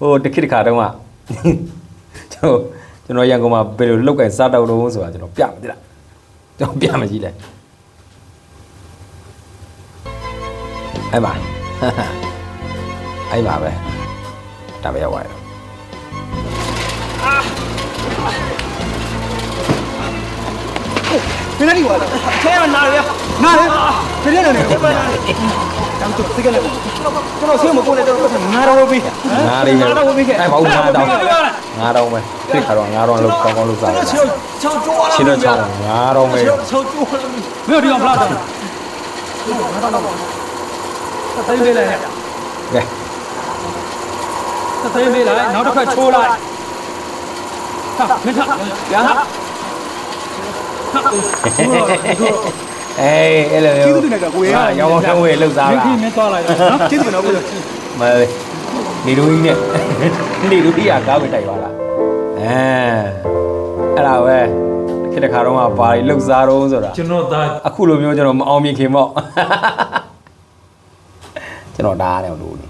ဟိုတစ်ခေတ်တစ်ခါတုန်းကကျွန်တော်ကျွန်တော်ရန်ကုန်မှာဘယ်လိုလောက်ကင်စားတော့တော့ဆိုတာကျွန်တော်ပြမသိလားကျွန်တော်ပြမကြည့်လိုက်အဲ့မှာအဲ့မှာပဲဒါပဲရောက်သွားတယ်ဘယ်နဲ့ဒီကွာထဲမှာနားရနားရ ဘယ်နဲ့လဲဘယ်နဲ့လဲတမ်းတူသိကလည်းကျွန်တော်ဆွေးမကိုနဲ့တော့ပတ်ငါတော့ပေးငါးလေးရအဲ့ဘာလို့ငါတောင်းငါတောင်းပဲခေတ်ခါတော့ငါတော့လောက်ကောင်းကောင်းလောက်စားတယ်ချောချောကျိုးလာရှင်းတော့ချောင်းငါတော့ပဲချောကျိုးလာမင်းဒီကောင်ဖလာတော့သိမ်းပေးလိုက်ကဲသိမ်းပေးလိုက်နောက်တစ်ခါချိုးလိုက်ဟာမင်းထရဟာ အေးအဲ့လိုကျေးဇူးတင်တယ်ကွာကိုရဟာရောင်းကောင်းဝေးလောက်စားမတာင်းကြီးမင်းသွားလိုက်နော်ကျေးဇူးတင်တော့ကိုရမနေလူကြီးနဲ့နေလူကြီးကကားပဲတိုက်သွားတာအဲအဲ့ဒါပဲခေတ်တစ်ခါတော့ကဘာတွေလောက်စားတော့ဆိုတာကျွန်တော်သားအခုလိုမျိုးကျွန်တော်မအောင်မြင်ခင်ပေါ့ကျွန်တော်ဒါရတယ်လို့နေ